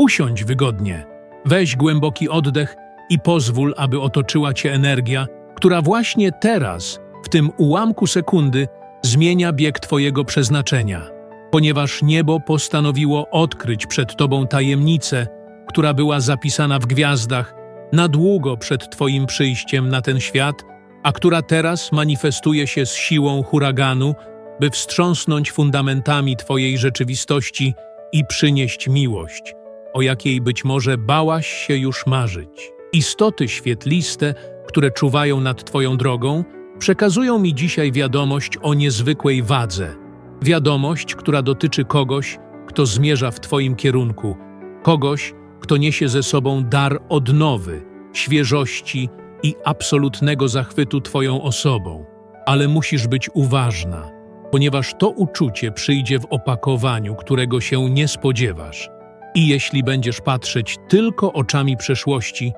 Usiądź wygodnie, weź głęboki oddech i pozwól, aby otoczyła cię energia, która właśnie teraz, w tym ułamku sekundy, zmienia bieg twojego przeznaczenia. Ponieważ niebo postanowiło odkryć przed tobą tajemnicę, która była zapisana w gwiazdach na długo przed twoim przyjściem na ten świat, a która teraz manifestuje się z siłą huraganu, by wstrząsnąć fundamentami twojej rzeczywistości i przynieść miłość, o jakiej być może bałaś się już marzyć. Istoty świetliste, które czuwają nad twoją drogą, przekazują mi dzisiaj wiadomość o niezwykłej wadze. Wiadomość, która dotyczy kogoś, kto zmierza w twoim kierunku, kogoś, kto niesie ze sobą dar odnowy, świeżości i absolutnego zachwytu twoją osobą. Ale musisz być uważna, ponieważ to uczucie przyjdzie w opakowaniu, którego się nie spodziewasz. I jeśli będziesz patrzeć tylko oczami przeszłości,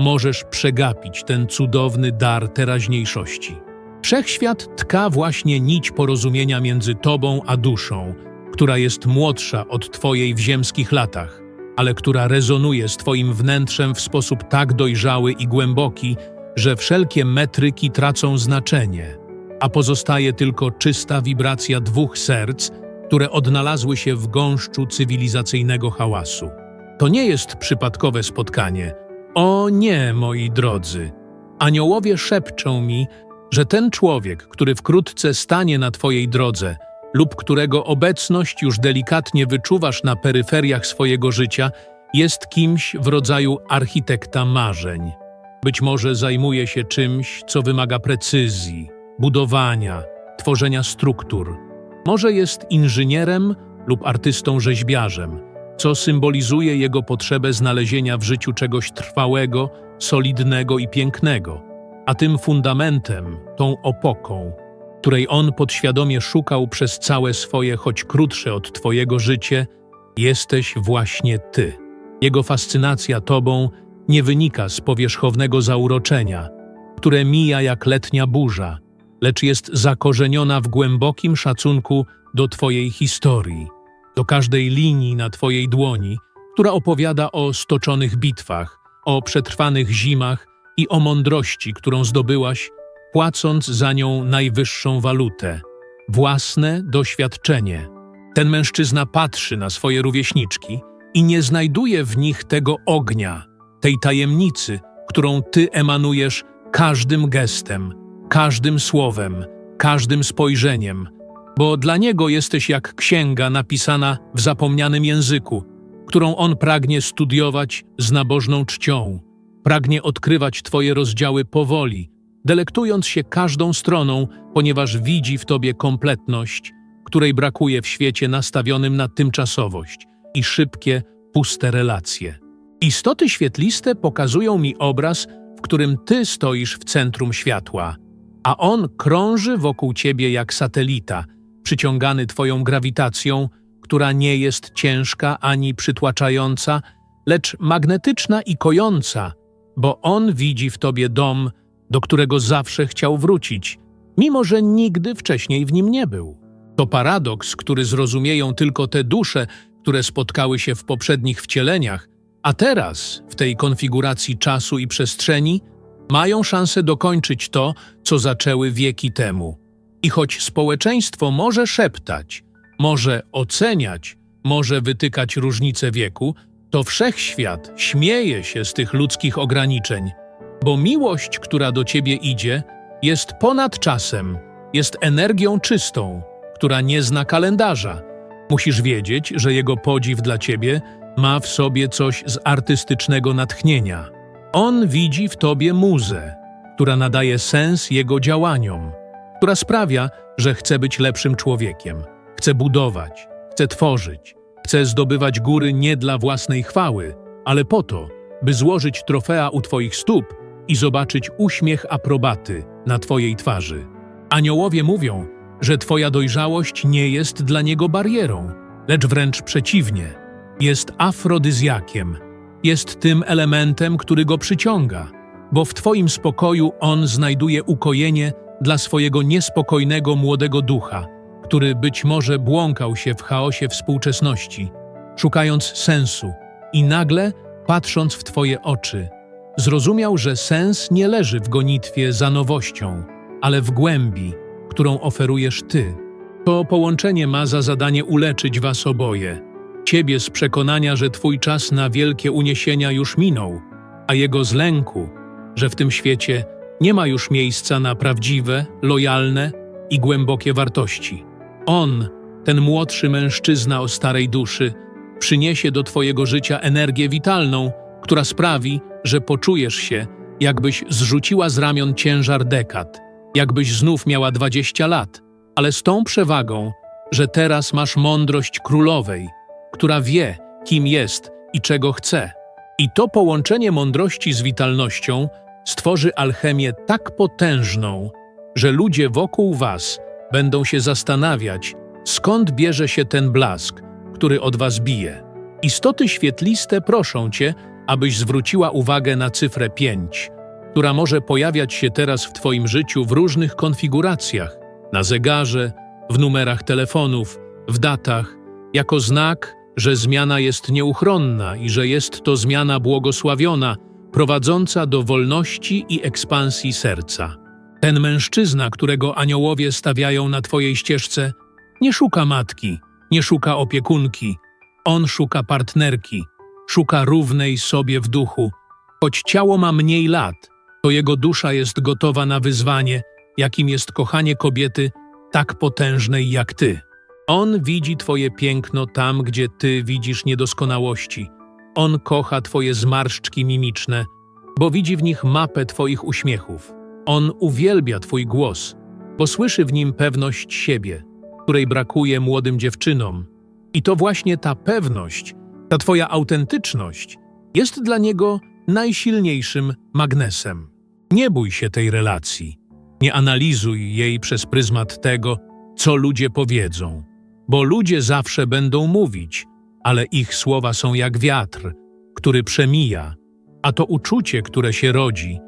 możesz przegapić ten cudowny dar teraźniejszości. Wszechświat tka właśnie nić porozumienia między tobą a duszą, która jest młodsza od twojej w ziemskich latach, ale która rezonuje z twoim wnętrzem w sposób tak dojrzały i głęboki, że wszelkie metryki tracą znaczenie, a pozostaje tylko czysta wibracja dwóch serc, które odnalazły się w gąszczu cywilizacyjnego hałasu. To nie jest przypadkowe spotkanie. O nie, moi drodzy! Aniołowie szepczą mi, że ten człowiek, który wkrótce stanie na Twojej drodze lub którego obecność już delikatnie wyczuwasz na peryferiach swojego życia, jest kimś w rodzaju architekta marzeń. Być może zajmuje się czymś, co wymaga precyzji, budowania, tworzenia struktur. Może jest inżynierem lub artystą rzeźbiarzem, co symbolizuje jego potrzebę znalezienia w życiu czegoś trwałego, solidnego i pięknego. A tym fundamentem, tą opoką, której on podświadomie szukał przez całe swoje, choć krótsze od twojego życie, jesteś właśnie ty. Jego fascynacja tobą nie wynika z powierzchownego zauroczenia, które mija jak letnia burza, lecz jest zakorzeniona w głębokim szacunku do twojej historii, do każdej linii na twojej dłoni, która opowiada o stoczonych bitwach, o przetrwanych zimach i o mądrości, którą zdobyłaś, płacąc za nią najwyższą walutę własne doświadczenie. Ten mężczyzna patrzy na swoje rówieśniczki i nie znajduje w nich tego ognia, tej tajemnicy, którą ty emanujesz każdym gestem, każdym słowem, każdym spojrzeniem, bo dla niego jesteś jak księga napisana w zapomnianym języku, którą on pragnie studiować z nabożną czcią. Pragnie odkrywać Twoje rozdziały powoli, delektując się każdą stroną, ponieważ widzi w Tobie kompletność, której brakuje w świecie nastawionym na tymczasowość i szybkie, puste relacje. Istoty świetliste pokazują mi obraz, w którym Ty stoisz w centrum światła, a on krąży wokół Ciebie jak satelita, przyciągany Twoją grawitacją, która nie jest ciężka ani przytłaczająca, lecz magnetyczna i kojąca, bo on widzi w Tobie dom, do którego zawsze chciał wrócić, mimo że nigdy wcześniej w nim nie był. To paradoks, który zrozumieją tylko te dusze, które spotkały się w poprzednich wcieleniach, a teraz, w tej konfiguracji czasu i przestrzeni, mają szansę dokończyć to, co zaczęły wieki temu. I choć społeczeństwo może szeptać, może oceniać, może wytykać różnice wieku, to wszechświat śmieje się z tych ludzkich ograniczeń, bo miłość, która do ciebie idzie, jest ponad czasem, jest energią czystą, która nie zna kalendarza. Musisz wiedzieć, że jego podziw dla ciebie ma w sobie coś z artystycznego natchnienia. On widzi w tobie muzę, która nadaje sens jego działaniom, która sprawia, że chce być lepszym człowiekiem, chce budować, chce tworzyć, chce zdobywać góry nie dla własnej chwały, ale po to, by złożyć trofea u twoich stóp i zobaczyć uśmiech aprobaty na twojej twarzy. Aniołowie mówią, że twoja dojrzałość nie jest dla niego barierą, lecz wręcz przeciwnie, jest afrodyzjakiem, jest tym elementem, który go przyciąga, bo w twoim spokoju on znajduje ukojenie dla swojego niespokojnego młodego ducha, który być może błąkał się w chaosie współczesności, szukając sensu I nagle, patrząc w Twoje oczy, zrozumiał, że sens nie leży w gonitwie za nowością, ale w głębi, którą oferujesz Ty. To połączenie ma za zadanie uleczyć Was oboje. Ciebie z przekonania, że Twój czas na wielkie uniesienia już minął, a jego z lęku, że w tym świecie nie ma już miejsca na prawdziwe, lojalne i głębokie wartości. On, ten młodszy mężczyzna o starej duszy, przyniesie do Twojego życia energię witalną, która sprawi, że poczujesz się, jakbyś zrzuciła z ramion ciężar dekad, jakbyś znów miała 20 lat, ale z tą przewagą, że teraz masz mądrość królowej, która wie, kim jest i czego chce. I to połączenie mądrości z witalnością stworzy alchemię tak potężną, że ludzie wokół was będą się zastanawiać, skąd bierze się ten blask, który od was bije. Istoty świetliste proszą cię, abyś zwróciła uwagę na cyfrę 5, która może pojawiać się teraz w twoim życiu w różnych konfiguracjach, na zegarze, w numerach telefonów, w datach, jako znak, że zmiana jest nieuchronna i że jest to zmiana błogosławiona, prowadząca do wolności i ekspansji serca. Ten mężczyzna, którego aniołowie stawiają na twojej ścieżce, nie szuka matki, nie szuka opiekunki. On szuka partnerki, szuka równej sobie w duchu. Choć ciało ma mniej lat, to jego dusza jest gotowa na wyzwanie, jakim jest kochanie kobiety tak potężnej jak ty. On widzi twoje piękno tam, gdzie ty widzisz niedoskonałości. On kocha twoje zmarszczki mimiczne, bo widzi w nich mapę twoich uśmiechów. On uwielbia twój głos, bo słyszy w nim pewność siebie, której brakuje młodym dziewczynom. I to właśnie ta pewność, ta twoja autentyczność jest dla niego najsilniejszym magnesem. Nie bój się tej relacji. Nie analizuj jej przez pryzmat tego, co ludzie powiedzą, bo ludzie zawsze będą mówić, ale ich słowa są jak wiatr, który przemija, a to uczucie, które się rodzi,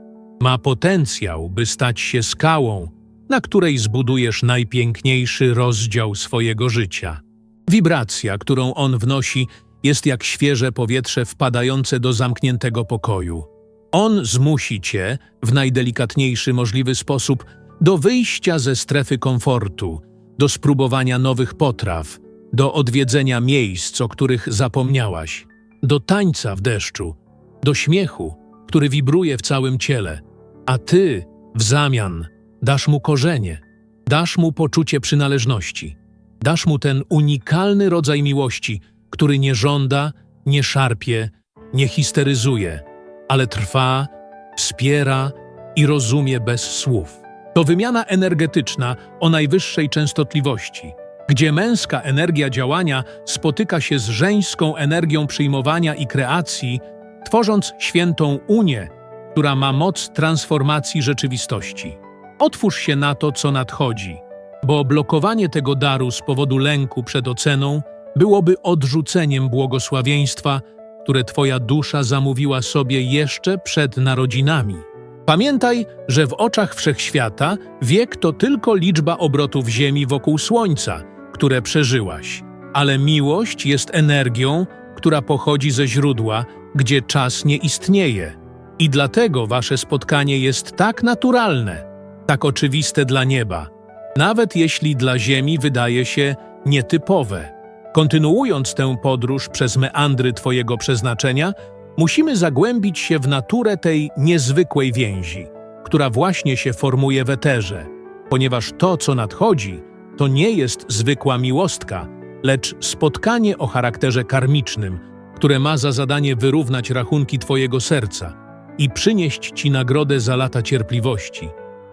ma potencjał, by stać się skałą, na której zbudujesz najpiękniejszy rozdział swojego życia. Wibracja, którą on wnosi, jest jak świeże powietrze wpadające do zamkniętego pokoju. On zmusi cię w najdelikatniejszy możliwy sposób do wyjścia ze strefy komfortu, do spróbowania nowych potraw, do odwiedzenia miejsc, o których zapomniałaś, do tańca w deszczu, do śmiechu, który wibruje w całym ciele, a ty w zamian dasz mu korzenie, dasz mu poczucie przynależności, dasz mu ten unikalny rodzaj miłości, który nie żąda, nie szarpie, nie histeryzuje, ale trwa, wspiera i rozumie bez słów. To wymiana energetyczna o najwyższej częstotliwości, gdzie męska energia działania spotyka się z żeńską energią przyjmowania i kreacji, tworząc świętą unię, która ma moc transformacji rzeczywistości. Otwórz się na to, co nadchodzi, bo blokowanie tego daru z powodu lęku przed oceną byłoby odrzuceniem błogosławieństwa, które Twoja dusza zamówiła sobie jeszcze przed narodzinami. Pamiętaj, że w oczach wszechświata wiek to tylko liczba obrotów Ziemi wokół Słońca, które przeżyłaś, ale miłość jest energią, która pochodzi ze źródła, gdzie czas nie istnieje. I dlatego wasze spotkanie jest tak naturalne, tak oczywiste dla nieba, nawet jeśli dla Ziemi wydaje się nietypowe. Kontynuując tę podróż przez meandry Twojego przeznaczenia, musimy zagłębić się w naturę tej niezwykłej więzi, która właśnie się formuje w eterze, ponieważ to, co nadchodzi, to nie jest zwykła miłostka, lecz spotkanie o charakterze karmicznym, które ma za zadanie wyrównać rachunki Twojego serca i przynieść Ci nagrodę za lata cierpliwości,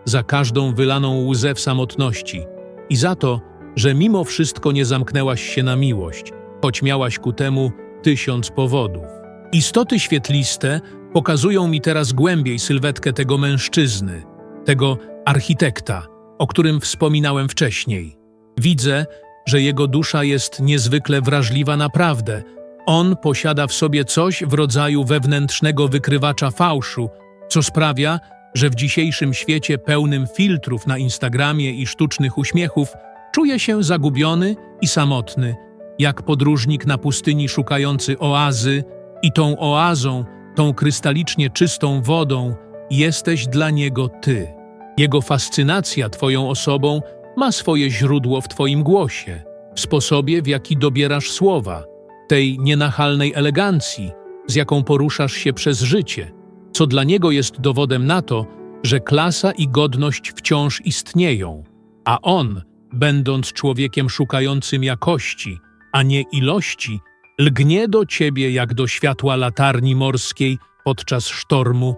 za każdą wylaną łzę w samotności i za to, że mimo wszystko nie zamknęłaś się na miłość, choć miałaś ku temu tysiąc powodów. Istoty świetliste pokazują mi teraz głębiej sylwetkę tego mężczyzny, tego architekta, o którym wspominałem wcześniej. Widzę, że jego dusza jest niezwykle wrażliwa na prawdę. On posiada w sobie coś w rodzaju wewnętrznego wykrywacza fałszu, co sprawia, że w dzisiejszym świecie pełnym filtrów na Instagramie i sztucznych uśmiechów czuje się zagubiony i samotny, jak podróżnik na pustyni szukający oazy I tą oazą, tą krystalicznie czystą wodą jesteś dla niego ty. Jego fascynacja twoją osobą ma swoje źródło w twoim głosie, w sposobie, w jaki dobierasz słowa, tej nienachalnej elegancji, z jaką poruszasz się przez życie, co dla niego jest dowodem na to, że klasa i godność wciąż istnieją, a on, będąc człowiekiem szukającym jakości, a nie ilości, lgnie do ciebie jak do światła latarni morskiej podczas sztormu.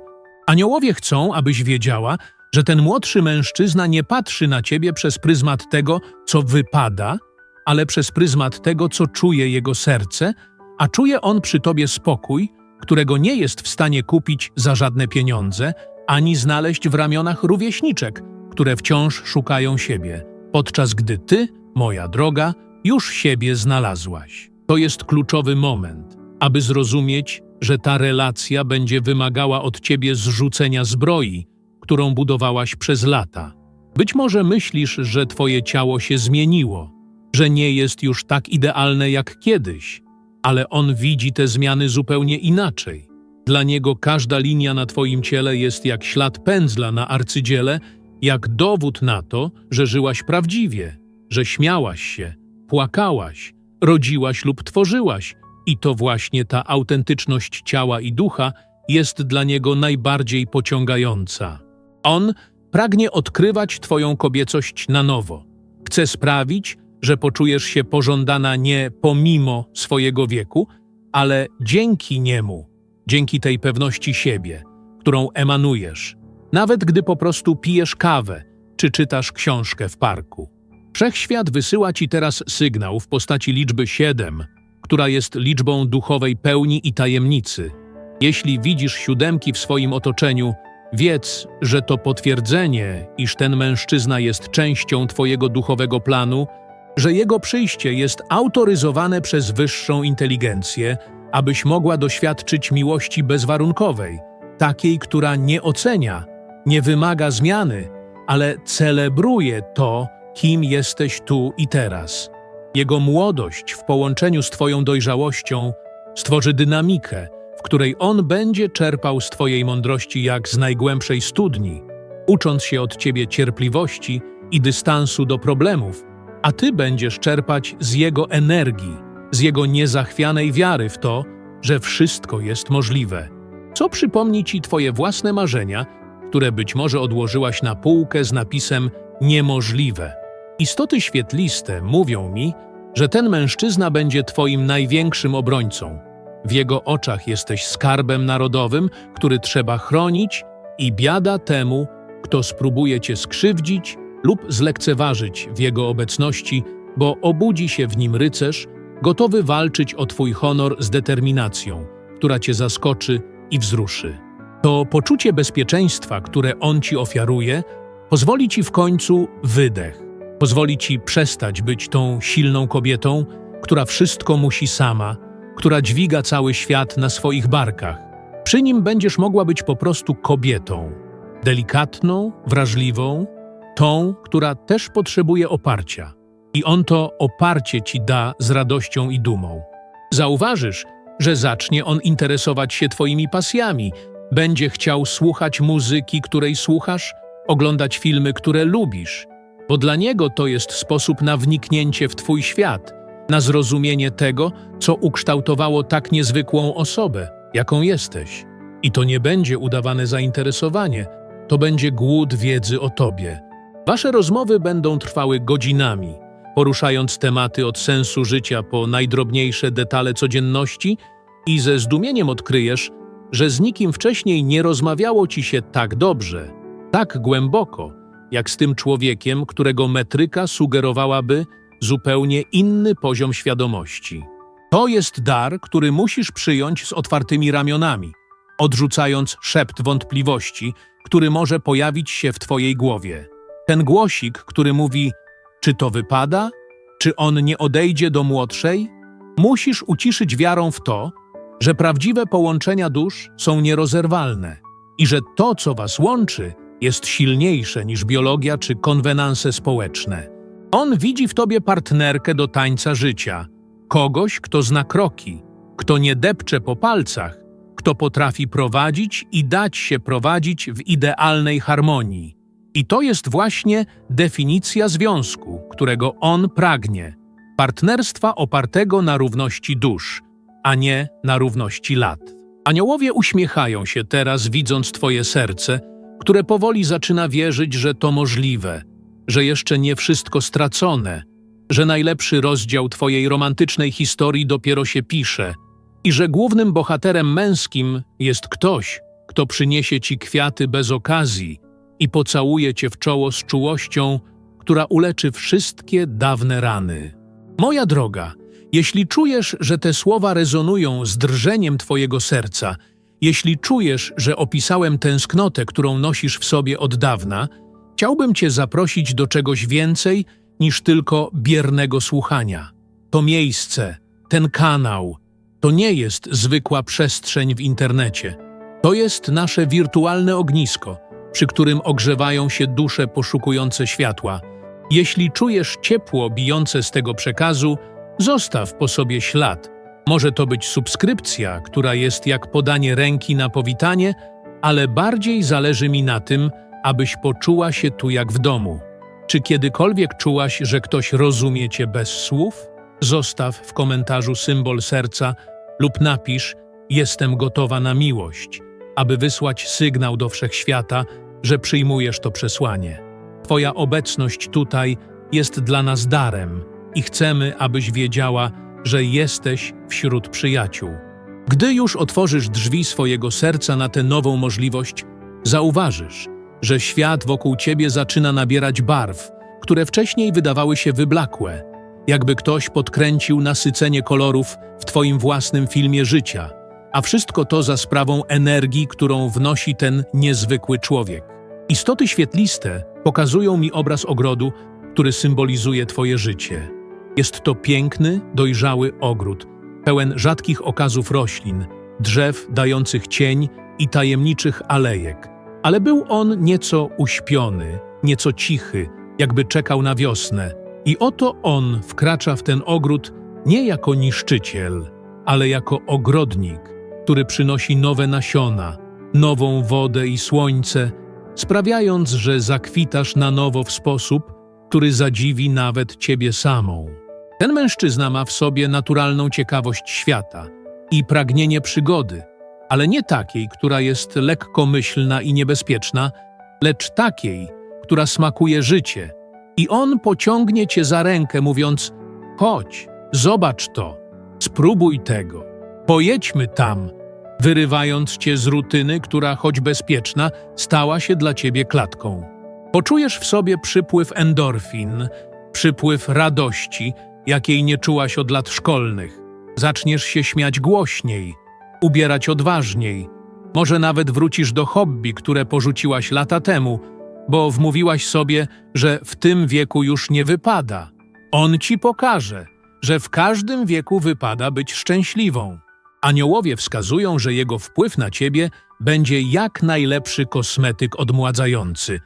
Aniołowie chcą, abyś wiedziała, że ten młodszy mężczyzna nie patrzy na ciebie przez pryzmat tego, co wypada, ale przez pryzmat tego, co czuje jego serce, a czuje on przy tobie spokój, którego nie jest w stanie kupić za żadne pieniądze, ani znaleźć w ramionach rówieśniczek, które wciąż szukają siebie, podczas gdy ty, moja droga, już siebie znalazłaś. To jest kluczowy moment, aby zrozumieć, że ta relacja będzie wymagała od ciebie zrzucenia zbroi, którą budowałaś przez lata. Być może myślisz, że twoje ciało się zmieniło, że nie jest już tak idealne jak kiedyś, ale on widzi te zmiany zupełnie inaczej. Dla niego każda linia na twoim ciele jest jak ślad pędzla na arcydziele, jak dowód na to, że żyłaś prawdziwie, że śmiałaś się, płakałaś, rodziłaś lub tworzyłaś, i to właśnie ta autentyczność ciała i ducha jest dla niego najbardziej pociągająca. On pragnie odkrywać Twoją kobiecość na nowo. Chce sprawić, że poczujesz się pożądana nie pomimo swojego wieku, ale dzięki niemu, dzięki tej pewności siebie, którą emanujesz, nawet gdy po prostu pijesz kawę czy czytasz książkę w parku. Wszechświat wysyła ci teraz sygnał w postaci liczby 7, która jest liczbą duchowej pełni i tajemnicy. Jeśli widzisz siódemki w swoim otoczeniu, wiedz, że to potwierdzenie, iż ten mężczyzna jest częścią Twojego duchowego planu, że jego przyjście jest autoryzowane przez wyższą inteligencję, abyś mogła doświadczyć miłości bezwarunkowej, takiej, która nie ocenia, nie wymaga zmiany, ale celebruje to, kim jesteś tu i teraz. Jego młodość w połączeniu z Twoją dojrzałością stworzy dynamikę, w której on będzie czerpał z Twojej mądrości jak z najgłębszej studni, ucząc się od Ciebie cierpliwości i dystansu do problemów, a Ty będziesz czerpać z jego energii, z jego niezachwianej wiary w to, że wszystko jest możliwe. Co przypomni Ci Twoje własne marzenia, które być może odłożyłaś na półkę z napisem niemożliwe. Istoty świetliste mówią mi, że ten mężczyzna będzie Twoim największym obrońcą. W jego oczach jesteś skarbem narodowym, który trzeba chronić i biada temu, kto spróbuje Cię skrzywdzić lub zlekceważyć w jego obecności, bo obudzi się w nim rycerz, gotowy walczyć o Twój honor z determinacją, która Cię zaskoczy i wzruszy. To poczucie bezpieczeństwa, które on Ci ofiaruje, pozwoli Ci w końcu wydech, pozwoli Ci przestać być tą silną kobietą, która wszystko musi sama, która dźwiga cały świat na swoich barkach. Przy nim będziesz mogła być po prostu kobietą, delikatną, wrażliwą, tą, która też potrzebuje oparcia. I on to oparcie ci da z radością i dumą. Zauważysz, że zacznie on interesować się twoimi pasjami, będzie chciał słuchać muzyki, której słuchasz, oglądać filmy, które lubisz, bo dla niego to jest sposób na wniknięcie w twój świat, na zrozumienie tego, co ukształtowało tak niezwykłą osobę, jaką jesteś. I to nie będzie udawane zainteresowanie, to będzie głód wiedzy o tobie. Wasze rozmowy będą trwały godzinami, poruszając tematy od sensu życia po najdrobniejsze detale codzienności i ze zdumieniem odkryjesz, że z nikim wcześniej nie rozmawiało ci się tak dobrze, tak głęboko, jak z tym człowiekiem, którego metryka sugerowałaby zupełnie inny poziom świadomości. To jest dar, który musisz przyjąć z otwartymi ramionami, odrzucając szept wątpliwości, który może pojawić się w twojej głowie. Ten głosik, który mówi, czy to wypada, czy on nie odejdzie do młodszej, musisz uciszyć wiarą w to, że prawdziwe połączenia dusz są nierozerwalne i że to, co was łączy, jest silniejsze niż biologia czy konwenanse społeczne. On widzi w tobie partnerkę do tańca życia, kogoś, kto zna kroki, kto nie depcze po palcach, kto potrafi prowadzić i dać się prowadzić w idealnej harmonii. I to jest właśnie definicja związku, którego on pragnie partnerstwa opartego na równości dusz, a nie na równości lat. Aniołowie uśmiechają się teraz, widząc Twoje serce, które powoli zaczyna wierzyć, że to możliwe, że jeszcze nie wszystko stracone, że najlepszy rozdział Twojej romantycznej historii dopiero się pisze i że głównym bohaterem męskim jest ktoś, kto przyniesie Ci kwiaty bez okazji i pocałuje Cię w czoło z czułością, która uleczy wszystkie dawne rany. Moja droga, jeśli czujesz, że te słowa rezonują z drżeniem Twojego serca, jeśli czujesz, że opisałem tęsknotę, którą nosisz w sobie od dawna, chciałbym Cię zaprosić do czegoś więcej niż tylko biernego słuchania. To miejsce, ten kanał, to nie jest zwykła przestrzeń w internecie. To jest nasze wirtualne ognisko, przy którym ogrzewają się dusze poszukujące światła. Jeśli czujesz ciepło bijące z tego przekazu, zostaw po sobie ślad. Może to być subskrypcja, która jest jak podanie ręki na powitanie, ale bardziej zależy mi na tym, abyś poczuła się tu jak w domu. Czy kiedykolwiek czułaś, że ktoś rozumie cię bez słów? Zostaw w komentarzu symbol serca lub napisz Jestem gotowa na miłość, aby wysłać sygnał do wszechświata, że przyjmujesz to przesłanie. Twoja obecność tutaj jest dla nas darem i chcemy, abyś wiedziała, że jesteś wśród przyjaciół. Gdy już otworzysz drzwi swojego serca na tę nową możliwość, zauważysz, że świat wokół ciebie zaczyna nabierać barw, które wcześniej wydawały się wyblakłe, jakby ktoś podkręcił nasycenie kolorów w twoim własnym filmie życia, a wszystko to za sprawą energii, którą wnosi ten niezwykły człowiek. Istoty świetliste pokazują mi obraz ogrodu, który symbolizuje twoje życie. Jest to piękny, dojrzały ogród, pełen rzadkich okazów roślin, drzew dających cień i tajemniczych alejek. Ale był on nieco uśpiony, nieco cichy, jakby czekał na wiosnę. I oto on wkracza w ten ogród nie jako niszczyciel, ale jako ogrodnik, który przynosi nowe nasiona, nową wodę i słońce, sprawiając, że zakwitasz na nowo w sposób, który zadziwi nawet ciebie samą. Ten mężczyzna ma w sobie naturalną ciekawość świata i pragnienie przygody, ale nie takiej, która jest lekkomyślna i niebezpieczna, lecz takiej, która smakuje życie. I on pociągnie cię za rękę, mówiąc: Chodź, zobacz to, spróbuj tego, pojedźmy tam, wyrywając cię z rutyny, która, choć bezpieczna, stała się dla ciebie klatką. Poczujesz w sobie przypływ endorfin, przypływ radości, jakiej nie czułaś od lat szkolnych. Zaczniesz się śmiać głośniej, ubierać odważniej. Może nawet wrócisz do hobby, które porzuciłaś lata temu, bo wmówiłaś sobie, że w tym wieku już nie wypada. On ci pokaże, że w każdym wieku wypada być szczęśliwą. Aniołowie wskazują, że jego wpływ na ciebie będzie jak najlepszy kosmetyk odmładzający.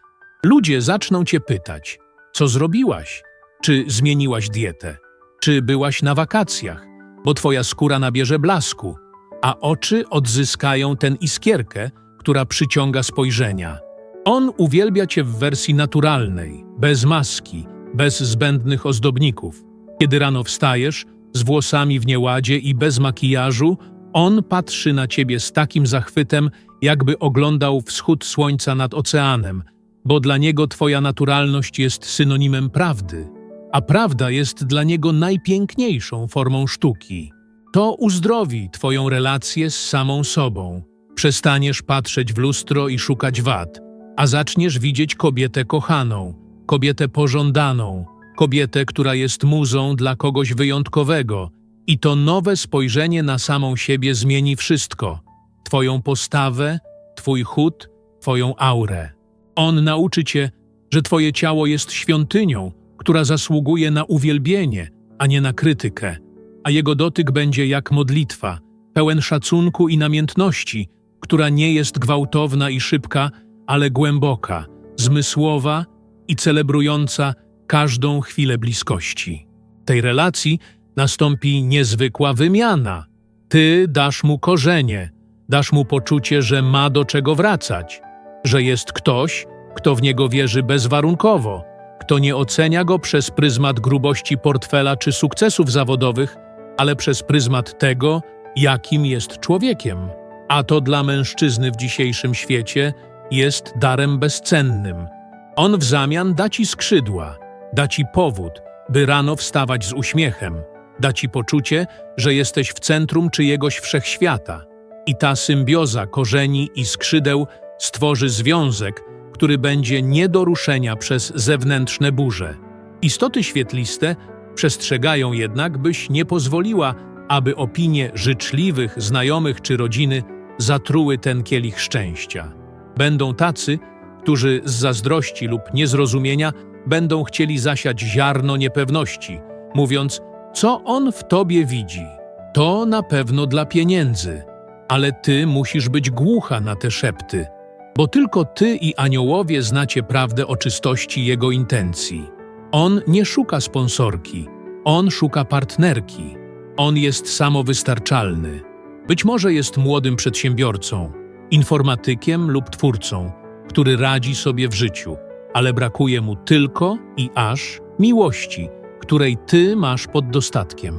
Ludzie zaczną cię pytać, co zrobiłaś? Czy zmieniłaś dietę? Czy byłaś na wakacjach? Bo twoja skóra nabierze blasku, a oczy odzyskają tę iskierkę, która przyciąga spojrzenia. On uwielbia cię w wersji naturalnej, bez maski, bez zbędnych ozdobników. Kiedy rano wstajesz, z włosami w nieładzie i bez makijażu, on patrzy na ciebie z takim zachwytem, jakby oglądał wschód słońca nad oceanem, bo dla niego twoja naturalność jest synonimem prawdy, a prawda jest dla niego najpiękniejszą formą sztuki. To uzdrowi twoją relację z samą sobą. Przestaniesz patrzeć w lustro i szukać wad, a zaczniesz widzieć kobietę kochaną, kobietę pożądaną, kobietę, która jest muzą dla kogoś wyjątkowego. I to nowe spojrzenie na samą siebie zmieni wszystko: Twoją postawę, Twój chód, Twoją aurę. On nauczy Cię, że Twoje ciało jest świątynią, która zasługuje na uwielbienie, a nie na krytykę, a jego dotyk będzie jak modlitwa, pełen szacunku i namiętności, która nie jest gwałtowna i szybka, ale głęboka, zmysłowa i celebrująca każdą chwilę bliskości. W tej relacji nastąpi niezwykła wymiana. Ty dasz mu korzenie, dasz mu poczucie, że ma do czego wracać, że jest ktoś, kto w niego wierzy bezwarunkowo, kto nie ocenia go przez pryzmat grubości portfela czy sukcesów zawodowych, ale przez pryzmat tego, jakim jest człowiekiem. A to dla mężczyzny w dzisiejszym świecie jest darem bezcennym. On w zamian da ci skrzydła, da ci powód, by rano wstawać z uśmiechem, da ci poczucie, że jesteś w centrum czyjegoś wszechświata. I ta symbioza korzeni i skrzydeł stworzy związek, który będzie nie do ruszenia przez zewnętrzne burze. Istoty świetliste przestrzegają jednak, byś nie pozwoliła, aby opinie życzliwych znajomych czy rodziny zatruły ten kielich szczęścia. Będą tacy, którzy z zazdrości lub niezrozumienia będą chcieli zasiać ziarno niepewności, mówiąc, co on w tobie widzi. To na pewno dla pieniędzy, ale ty musisz być głucha na te szepty, bo tylko ty i aniołowie znacie prawdę o czystości jego intencji. On nie szuka sponsorki, on szuka partnerki. On jest samowystarczalny. Być może jest młodym przedsiębiorcą, informatykiem lub twórcą, który radzi sobie w życiu, ale brakuje mu tylko i aż miłości, której ty masz pod dostatkiem.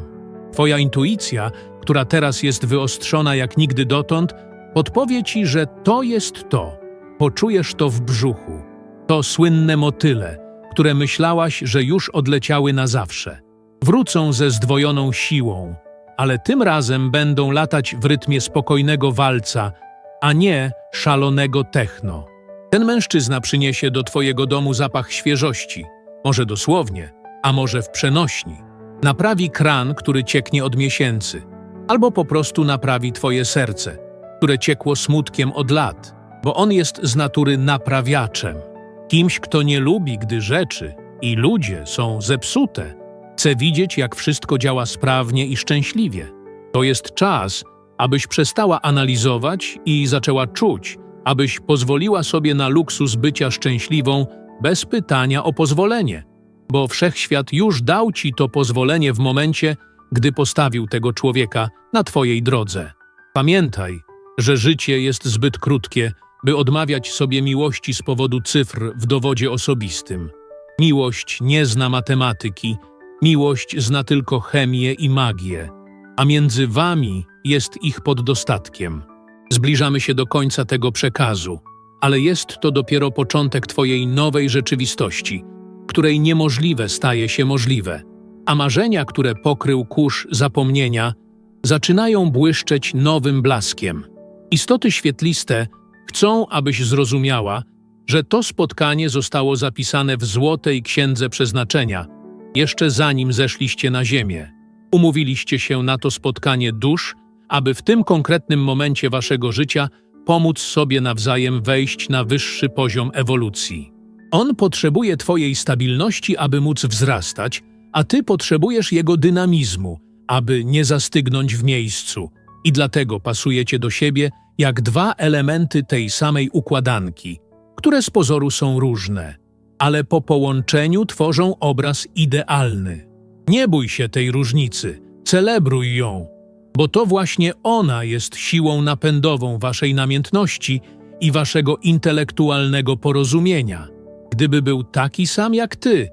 Twoja intuicja, która teraz jest wyostrzona jak nigdy dotąd, podpowie ci, że to jest to. Poczujesz to w brzuchu. To słynne motyle, które myślałaś, że już odleciały na zawsze. Wrócą ze zdwojoną siłą, ale tym razem będą latać w rytmie spokojnego walca, a nie szalonego techno. Ten mężczyzna przyniesie do twojego domu zapach świeżości, może dosłownie, a może w przenośni. Naprawi kran, który cieknie od miesięcy, albo po prostu naprawi twoje serce, które ciekło smutkiem od lat, bo on jest z natury naprawiaczem. Kimś, kto nie lubi, gdy rzeczy i ludzie są zepsute, chce widzieć, jak wszystko działa sprawnie i szczęśliwie. To jest czas, abyś przestała analizować i zaczęła czuć, abyś pozwoliła sobie na luksus bycia szczęśliwą bez pytania o pozwolenie, bo wszechświat już dał ci to pozwolenie w momencie, gdy postawił tego człowieka na twojej drodze. Pamiętaj, że życie jest zbyt krótkie, by odmawiać sobie miłości z powodu cyfr w dowodzie osobistym. Miłość nie zna matematyki, miłość zna tylko chemię i magię, a między wami jest ich pod dostatkiem. Zbliżamy się do końca tego przekazu, ale jest to dopiero początek Twojej nowej rzeczywistości, której niemożliwe staje się możliwe, a marzenia, które pokrył kurz zapomnienia, zaczynają błyszczeć nowym blaskiem. Istoty świetliste chcą, abyś zrozumiała, że to spotkanie zostało zapisane w złotej księdze przeznaczenia, jeszcze zanim zeszliście na ziemię. Umówiliście się na to spotkanie dusz, aby w tym konkretnym momencie waszego życia pomóc sobie nawzajem wejść na wyższy poziom ewolucji. On potrzebuje twojej stabilności, aby móc wzrastać, a ty potrzebujesz jego dynamizmu, aby nie zastygnąć w miejscu. I dlatego pasujecie do siebie jak dwa elementy tej samej układanki, które z pozoru są różne, ale po połączeniu tworzą obraz idealny. Nie bój się tej różnicy, celebruj ją, bo to właśnie ona jest siłą napędową waszej namiętności i waszego intelektualnego porozumienia. Gdyby był taki sam jak ty,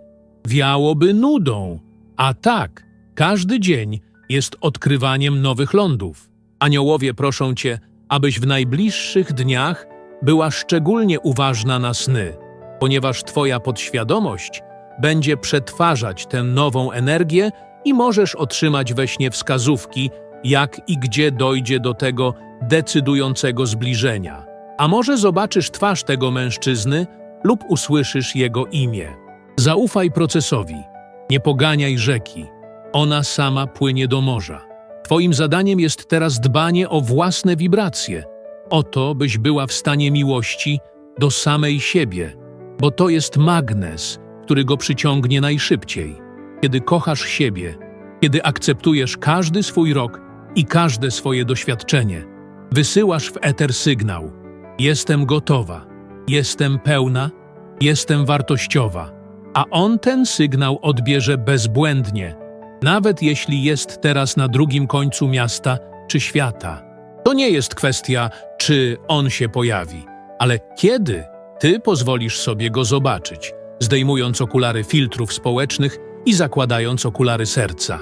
wiałoby nudą, a tak, każdy dzień jest odkrywaniem nowych lądów. Aniołowie proszą cię, abyś w najbliższych dniach była szczególnie uważna na sny, ponieważ twoja podświadomość będzie przetwarzać tę nową energię i możesz otrzymać we śnie wskazówki, jak i gdzie dojdzie do tego decydującego zbliżenia. A może zobaczysz twarz tego mężczyzny lub usłyszysz jego imię. Zaufaj procesowi, nie poganiaj rzeki. Ona sama płynie do morza. Twoim zadaniem jest teraz dbanie o własne wibracje, o to, byś była w stanie miłości do samej siebie, bo to jest magnes, który go przyciągnie najszybciej. Kiedy kochasz siebie, kiedy akceptujesz każdy swój rok i każde swoje doświadczenie, wysyłasz w eter sygnał: Jestem gotowa, jestem pełna, jestem wartościowa, a on ten sygnał odbierze bezbłędnie, nawet jeśli jest teraz na drugim końcu miasta czy świata. To nie jest kwestia, czy on się pojawi, ale kiedy ty pozwolisz sobie go zobaczyć, zdejmując okulary filtrów społecznych i zakładając okulary serca.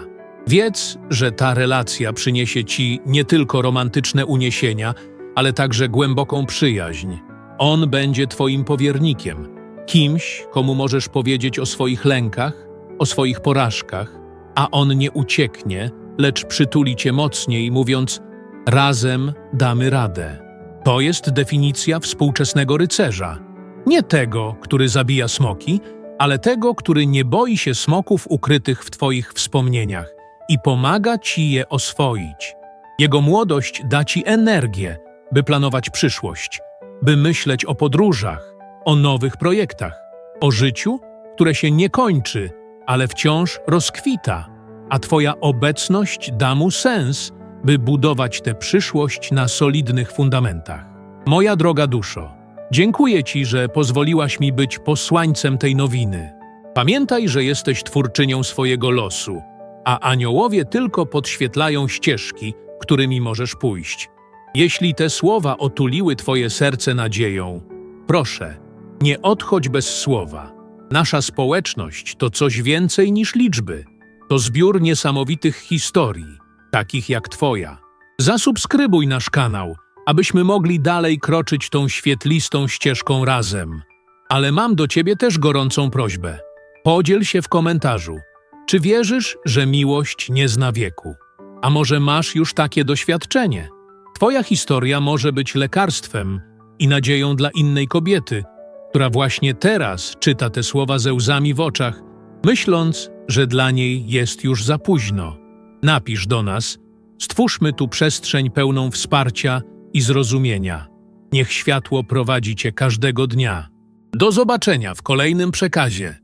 Wiedz, że ta relacja przyniesie ci nie tylko romantyczne uniesienia, ale także głęboką przyjaźń. On będzie twoim powiernikiem, kimś, komu możesz powiedzieć o swoich lękach, o swoich porażkach, a on nie ucieknie, lecz przytuli cię mocniej, mówiąc: Razem damy radę. To jest definicja współczesnego rycerza. Nie tego, który zabija smoki, ale tego, który nie boi się smoków ukrytych w twoich wspomnieniach i pomaga ci je oswoić. Jego młodość da ci energię, by planować przyszłość, by myśleć o podróżach, o nowych projektach, o życiu, które się nie kończy, ale wciąż rozkwita, a Twoja obecność da mu sens, by budować tę przyszłość na solidnych fundamentach. Moja droga duszo, dziękuję Ci, że pozwoliłaś mi być posłańcem tej nowiny. Pamiętaj, że jesteś twórczynią swojego losu, a aniołowie tylko podświetlają ścieżki, którymi możesz pójść. Jeśli te słowa otuliły Twoje serce nadzieją, proszę, nie odchodź bez słowa. Nasza społeczność to coś więcej niż liczby. To zbiór niesamowitych historii, takich jak Twoja. Zasubskrybuj nasz kanał, abyśmy mogli dalej kroczyć tą świetlistą ścieżką razem. Ale mam do Ciebie też gorącą prośbę. Podziel się w komentarzu. Czy wierzysz, że miłość nie zna wieku? A może masz już takie doświadczenie? Twoja historia może być lekarstwem i nadzieją dla innej kobiety, która właśnie teraz czyta te słowa ze łzami w oczach, myśląc, że dla niej jest już za późno. Napisz do nas, stwórzmy tu przestrzeń pełną wsparcia i zrozumienia. Niech światło prowadzi Cię każdego dnia. Do zobaczenia w kolejnym przekazie.